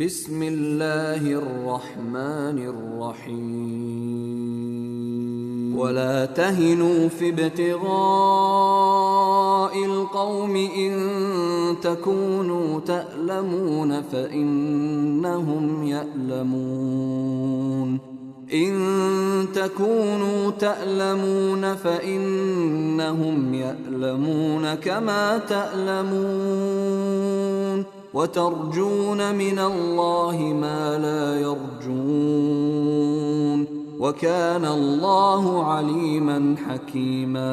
بسم الله الرحمن الرحيم. ولا تهنوا في ابتغاء القوم إن تكونوا تألمون فإنهم يألمون. إن تكونوا تألمون فإنهم يألمون كما تألمون. وترجون من الله ما لا يرجون وكان الله عليما حكيما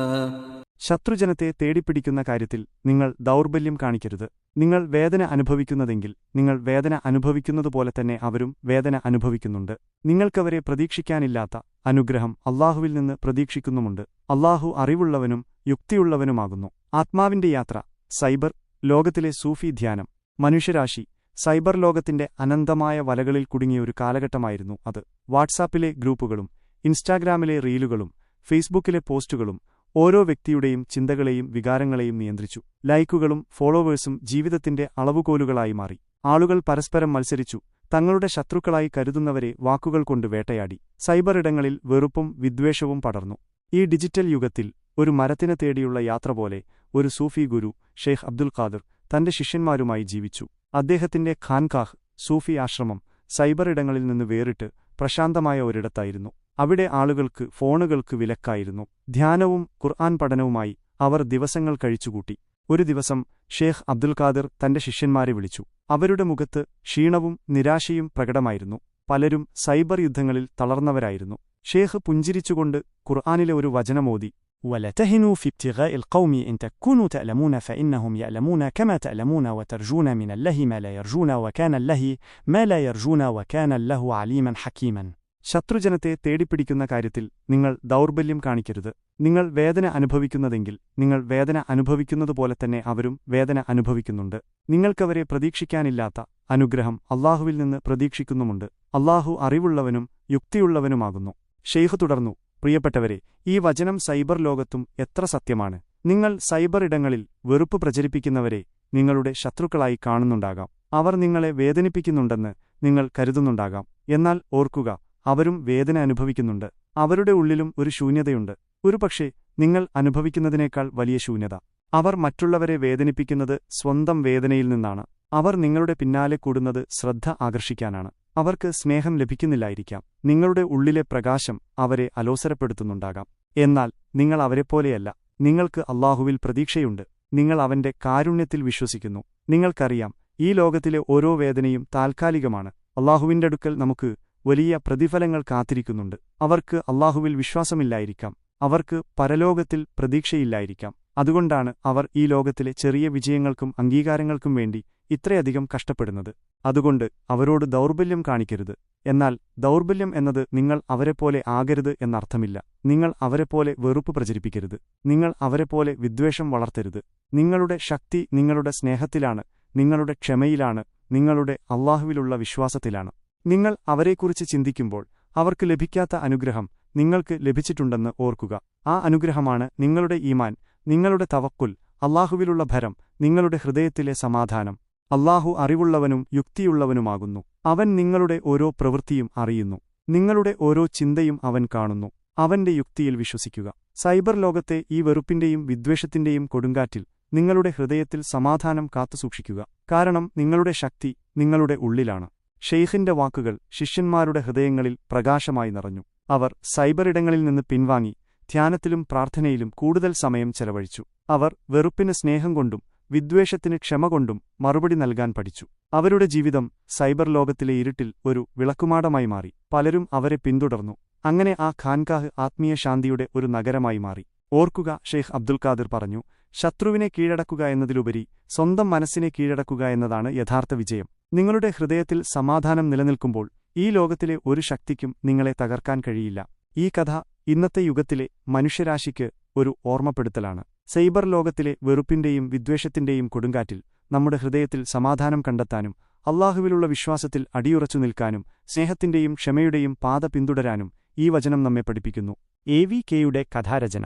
ശത്രുജനത്തെ തേടിപ്പിടിക്കുന്ന കാര്യത്തിൽ നിങ്ങൾ ദൗർബല്യം കാണിക്കരുത് നിങ്ങൾ വേദന അനുഭവിക്കുന്നതെങ്കിൽ നിങ്ങൾ വേദന അനുഭവിക്കുന്നതുപോലെ തന്നെ അവരും വേദന അനുഭവിക്കുന്നുണ്ട് നിങ്ങൾക്കവരെ പ്രതീക്ഷിക്കാനില്ലാത്ത അനുഗ്രഹം അള്ളാഹുവിൽ നിന്ന് പ്രതീക്ഷിക്കുന്നുമുണ്ട് അള്ളാഹു അറിവുള്ളവനും യുക്തിയുള്ളവനുമാകുന്നു ആത്മാവിന്റെ യാത്ര സൈബർ ലോകത്തിലെ സൂഫി ധ്യാനം മനുഷ്യരാശി സൈബർ ലോകത്തിന്റെ അനന്തമായ വലകളിൽ കുടുങ്ങിയ ഒരു കാലഘട്ടമായിരുന്നു അത്. വാട്സാപ്പിലെ ഗ്രൂപ്പുകളും ഇൻസ്റ്റാഗ്രാമിലെ റീലുകളും ഫേസ്ബുക്കിലെ പോസ്റ്റുകളും ഓരോ വ്യക്തിയുടെയും ചിന്തകളെയും വികാരങ്ങളെയും നിയന്ത്രിച്ചു. ലൈക്കുകളും ഫോളോവേഴ്സും ജീവിതത്തിന്റെ അളവുകോലുകളായി മാറി. ആളുകൾ പരസ്പരം മത്സരിച്ചു തങ്ങളുടെ ശത്രുക്കളായി കരുതുന്നവരെ വാക്കുകൾ കൊണ്ട് വേട്ടയാടി. സൈബറിടങ്ങളിൽ വെറുപ്പും വിദ്വേഷവും പടർന്നു. ഈ ഡിജിറ്റൽ യുഗത്തിൽ ഒരു മരത്തിനെ തേടിയുള്ള യാത്ര പോലെ ഒരു സൂഫി ഗുരു ഷെയ്ഖ് അബ്ദുൽ ഖാദർ തന്റെ ശിഷ്യന്മാരുമായി ജീവിച്ചു. അദ്ദേഹത്തിന്റെ ഖാൻകാഹ് സൂഫി ആശ്രമം സൈബർ ഇടങ്ങളിൽ നിന്ന് വേറിട്ട് പ്രശാന്തമായ ഒരിടത്തായിരുന്നു. അവിടെ ആളുകൾക്ക് ഫോണുകൾക്ക് വിലക്കായിരുന്നു. ധ്യാനവും ഖുർആൻ പഠനവുമായി അവർ ദിവസങ്ങൾ കഴിച്ചുകൂട്ടി. ഒരു ദിവസം ഷേഖ് അബ്ദുൽ ഖാദിർ തന്റെ ശിഷ്യന്മാരെ വിളിച്ചു. അവരുടെ മുഖത്ത് ക്ഷീണവും നിരാശയും പ്രകടമായിരുന്നു. പലരും സൈബർ യുദ്ധങ്ങളിൽ തളർന്നവരായിരുന്നു. ഷേഖ് പുഞ്ചിരിച്ചുകൊണ്ട് ഖുർആാനിലെ ഒരു വചനമോദി ولا تهنوا في ابتغاء القوم إن تكونوا تألمون فإنهم يألمون كما تألمون وترجون من الله ما لا يرجون وكان الله ما لا يرجون وكان الله عليما حكيما ശത്രുജനത്തെ തേടിപ്പിടിക്കുന്ന കാര്യത്തിൽ നിങ്ങൾ ദൗർബല്യം കാണിക്കരുത് നിങ്ങൾ വേദന അനുഭവിക്കുന്നതെങ്കിൽ നിങ്ങൾ വേദന അനുഭവിക്കുന്നതുപോലെ തന്നെ അവരും വേദന അനുഭവിക്കുന്നുണ്ട് നിങ്ങൾക്കവരെ പ്രതീക്ഷിക്കാനില്ലാത്ത അനുഗ്രഹം അള്ളാഹുവിൽ നിന്ന് പ്രതീക്ഷിക്കുന്നുമുണ്ട് അള്ളാഹു അറിവുള്ളവനും യുക്തിയുള്ളവനുമാകുന്നു ഷെയ്ഖ് തുടർന്നു പ്രിയപ്പെട്ടവരെ ഈ വചനം സൈബർ ലോകത്തും എത്ര സത്യമാണ്. നിങ്ങൾ സൈബർ ഇടങ്ങളിൽ വെറുപ്പ് പ്രചരിപ്പിക്കുന്നവരെ നിങ്ങളുടെ ശത്രുക്കളായി കാണുന്നുണ്ടാകാം. അവർ നിങ്ങളെ വേദനിപ്പിക്കുന്നുണ്ടെന്ന് നിങ്ങൾ കരുതുന്നുണ്ടാകാം. എന്നാൽ ഓർക്കുക അവരും വേദന അനുഭവിക്കുന്നുണ്ട്. അവരുടെ ഉള്ളിലും ഒരു ശൂന്യതയുണ്ട്. ഒരുപക്ഷെ നിങ്ങൾ അനുഭവിക്കുന്നതിനേക്കാൾ വലിയ ശൂന്യത. അവർ മറ്റുള്ളവരെ വേദനിപ്പിക്കുന്നത് സ്വന്തം വേദനയിൽ നിന്നാണ്. അവർ നിങ്ങളുടെ പിന്നാലെ കൂടുന്നത് ശ്രദ്ധ ആകർഷിക്കാനാണ്. അവർക്ക് സ്നേഹം ലഭിക്കുന്നില്ലായിരിക്കാം. നിങ്ങളുടെ ഉള്ളിലെ പ്രകാശം അവരെ അലോസരപ്പെടുത്തുന്നുണ്ടാകാം. എന്നാൽ നിങ്ങൾ അവരെപ്പോലെയല്ല. നിങ്ങൾക്ക് അള്ളാഹുവിൽ പ്രതീക്ഷയുണ്ട്. നിങ്ങൾ അവന്റെ കാരുണ്യത്തിൽ വിശ്വസിക്കുന്നു. നിങ്ങൾക്കറിയാം ഈ ലോകത്തിലെ ഓരോ വേദനയും താൽക്കാലികമാണ്. അള്ളാഹുവിന്റെ അടുക്കൽ നമുക്ക് വലിയ പ്രതിഫലങ്ങൾ കാത്തിരിക്കുന്നുണ്ട്. അവർക്ക് അള്ളാഹുവിൽ വിശ്വാസമില്ലായിരിക്കാം. അവർക്ക് പരലോകത്തിൽ പ്രതീക്ഷയില്ലായിരിക്കാം. അതുകൊണ്ടാണ് അവർ ഈ ലോകത്തിലെ ചെറിയ വിജയങ്ങൾക്കും അംഗീകാരങ്ങൾക്കും വേണ്ടി ഇത്രയധികം കഷ്ടപ്പെടുന്നത്. അതുകൊണ്ട് അവരോട് ദൗർബല്യം കാണിക്കരുത്. എന്നാൽ ദൗർബല്യം എന്നത് നിങ്ങൾ അവരെപ്പോലെ ആകരുത് എന്നർത്ഥമില്ല. നിങ്ങൾ അവരെപ്പോലെ വെറുപ്പ് പ്രചരിപ്പിക്കരുത്. നിങ്ങൾ അവരെപ്പോലെ വിദ്വേഷം വളർത്തരുത്. നിങ്ങളുടെ ശക്തി നിങ്ങളുടെ സ്നേഹത്തിലാണ്. നിങ്ങളുടെ ക്ഷമയിലാണ്. നിങ്ങളുടെ അള്ളാഹുവിലുള്ള വിശ്വാസത്തിലാണ്. നിങ്ങൾ അവരെക്കുറിച്ച് ചിന്തിക്കുമ്പോൾ അവർക്ക് ലഭിക്കാത്ത അനുഗ്രഹം നിങ്ങൾക്ക് ലഭിച്ചിട്ടുണ്ടെന്ന് ഓർക്കുക. ആ അനുഗ്രഹമാണ് നിങ്ങളുടെ ഈമാൻ നിങ്ങളുടെ തവക്കുൽ അള്ളാഹുവിലുള്ള ഭരം നിങ്ങളുടെ ഹൃദയത്തിലെ സമാധാനം. അള്ളാഹു അറിവുള്ളവനും യുക്തിയുള്ളവനുമാകുന്നു. അവൻ നിങ്ങളുടെ ഓരോ പ്രവൃത്തിയും അറിയുന്നു. നിങ്ങളുടെ ഓരോ ചിന്തയും അവൻ കാണുന്നു. അവന്റെ യുക്തിയിൽ വിശ്വസിക്കുക. സൈബർ ലോകത്തെ ഈ വെറുപ്പിന്റെയും വിദ്വേഷത്തിന്റെയും കൊടുങ്കാറ്റിൽ നിങ്ങളുടെ ഹൃദയത്തിൽ സമാധാനം കാത്തുസൂക്ഷിക്കുക കാരണം നിങ്ങളുടെ ശക്തി നിങ്ങളുടെ ഉള്ളിലാണ്. ഷെയ്ഖിന്റെ വാക്കുകൾ ശിഷ്യന്മാരുടെ ഹൃദയങ്ങളിൽ പ്രകാശമായി നിറഞ്ഞു. അവർ സൈബറിടങ്ങളിൽ നിന്ന് പിൻവാങ്ങി ധ്യാനത്തിലും പ്രാർത്ഥനയിലും കൂടുതൽ സമയം ചെലവഴിച്ചു. അവർ വെറുപ്പിന് സ്നേഹം കൊണ്ടും വിദ്വേഷത്തിന് ക്ഷമ കൊണ്ടും മറുപടി നൽകാൻ പഠിച്ചു. അവരുടെ ജീവിതം സൈബർ ലോകത്തിലെ ഇരുട്ടിൽ ഒരു വിളക്കുമാടമായി മാറി. പലരും അവരെ പിന്തുടർന്നു. അങ്ങനെ ആ ഖാൻകാഹ് ആത്മീയ ശാന്തിയുടെ ഒരു നഗരമായി മാറി. ഓർക്കുക ഷെയ്ഖ് അബ്ദുൽ ഖാദിർ പറഞ്ഞു ശത്രുവിനെ കീഴടക്കുക എന്നതിലുപരി സ്വന്തം മനസ്സിനെ കീഴടക്കുക എന്നതാണ് യഥാർത്ഥ വിജയം. നിങ്ങളുടെ ഹൃദയത്തിൽ സമാധാനം നിലനിൽക്കുമ്പോൾ ഈ ലോകത്തിലെ ഒരു ശക്തിക്കും നിങ്ങളെ തകർക്കാൻ കഴിയില്ല. ഈ കഥ ഇന്നത്തെ യുഗത്തിലെ മനുഷ്യരാശിക്ക് ഒരു ഓർമ്മപ്പെടുത്തലാണ്. സൈബർ ലോകത്തിലെ വെറുപ്പിന്റെയും വിദ്വേഷത്തിന്റെയും കൊടുങ്കാറ്റിൽ നമ്മുടെ ഹൃദയത്തിൽ സമാധാനം കണ്ടെത്താനും അള്ളാഹുവിലുള്ള വിശ്വാസത്തിൽ അടിയുറച്ചു നിൽക്കാനും സ്നേഹത്തിന്റെയും ക്ഷമയുടെയും പാത പിന്തുടരാനും ഈ വചനം നമ്മെ പഠിപ്പിക്കുന്നു. എ വി കെയുടെ കഥാരചന.